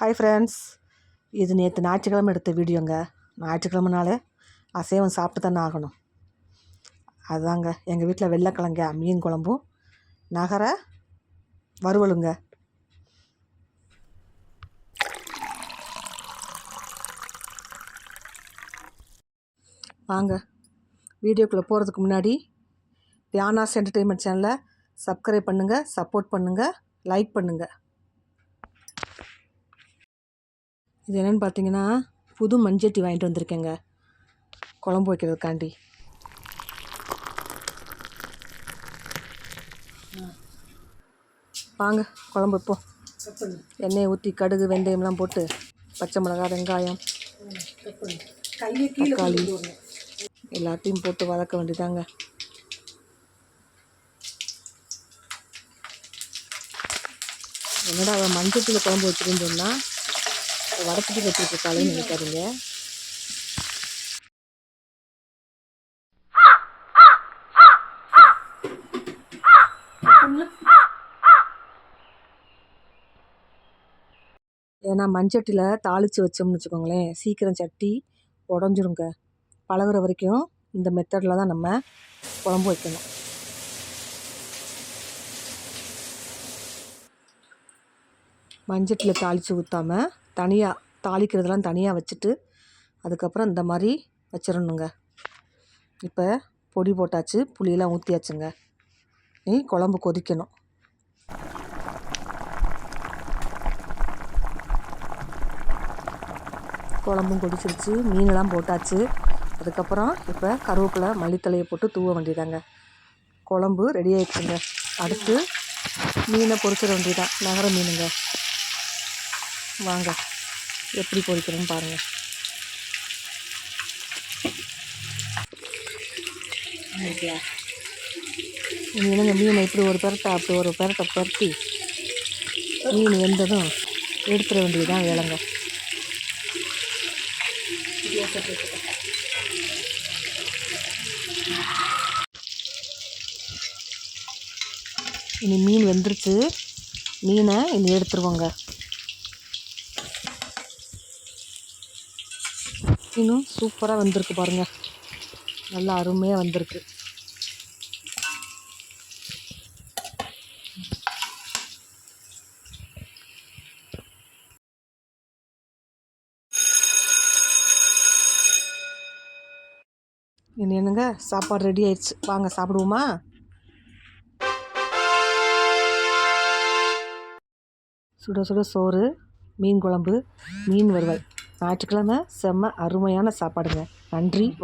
Hi friends இது நேற்று ஞாயிற்றுக்கிழமை எடுத்த வீடியோங்க. ஞாயிற்றுக்கிழமைனாலே அசைவம் சாப்பிட்டு தானே ஆகணும். அதுதாங்க எங்கள் வீட்டில் வெள்ளைக்கிழங்க மீன் குழம்பும் நகர வறுவலுங்க. வாங்க வீடியோக்குள்ளே போகிறதுக்கு முன்னாடி தியானாஸ் என்டர்டெயின்மெண்ட் சேனலை சப்ஸ்கிரைப் பண்ணுங்கள் சப்போர்ட் பண்ணுங்கள் லைக் பண்ணுங்கள் இது என்னென்னு பார்த்தீங்கன்னா புது மண்சட்டி வாங்கிட்டு வந்திருக்கேங்க. குழம்பு வைக்கிறதுக்காண்டி. வாங்க குழம்பு வைப்போம். எண்ணெயை ஊற்றி கடுகு வெந்தயம்லாம் போட்டு பச்சை மிளகா வெங்காயம் தக்காளி எல்லாத்தையும் போட்டு வதக்க வேண்டியதாங்க. என்னடா அவன் மஞ்சத்தில் குழம்பு வச்சுருந்தோம்னா சொன்னால் வடக்குட்டி வச்சுட்டு இருக்காளேன்னு நினைக்காதீங்க ஏன்னா மண்சட்டியில் தாளித்து வச்சோம்னு வச்சுக்கோங்களேன். சீக்கிரம் சட்டி உடஞ்சிருங்க. பழகுற வரைக்கும் இந்த மெத்தடில் தான் நம்ம குழம்பு வைக்கணும். மஞ்சட்டில் தாளித்து ஊற்றாமல் தனியாக தாளிக்கிறதெல்லாம் தனியாக வச்சுட்டு அதுக்கப்புறம் இந்த மாதிரி வச்சிடணுங்க இப்போ பொடி போட்டாச்சு புளியெல்லாம் ஊற்றியாச்சுங்க நீ குழம்பு கொதிக்கணும். குழம்பும் கொதிச்சிருச்சு மீனெல்லாம் போட்டாச்சு. அதுக்கப்புறம் இப்போ கருவேப்பிலை மல்லித்தலையை போட்டு தூவ வேண்டியதாங்க. குழம்பு ரெடி ஆகிடுச்சுங்க அடுத்து மீனை பொறிச்சிட வேண்டியதான் நகர மீனுங்க. வாங்க. எப்படி பொரிக்கிறேன்னு பாருங்கள் என்னங்க மீனை இப்படி ஒரு பெரட்டை அப்படி ஒரு பெரட்டை பரட்டி மீன் வெந்ததும் எடுத்துட வேண்டியதுதான் வேலைங்க. இனி மீன் வெந்துருச்சு. மீனை இனி எடுத்துருவோங்க. இன்னும் சூப்பராக வந்திருக்கு பாருங்கள் நல்லா அருமையாக வந்திருக்கு. என்னங்க? சாப்பாடு ரெடி ஆயிடுச்சு. வாங்க சாப்பிடுவோமா? சுட சுட சோறு மீன் குழம்பு மீன் வறுவல். ஞாயிற்றுக்கிழமை செம்ம அருமையான சாப்பாடுங்க. நன்றி வணக்கம்.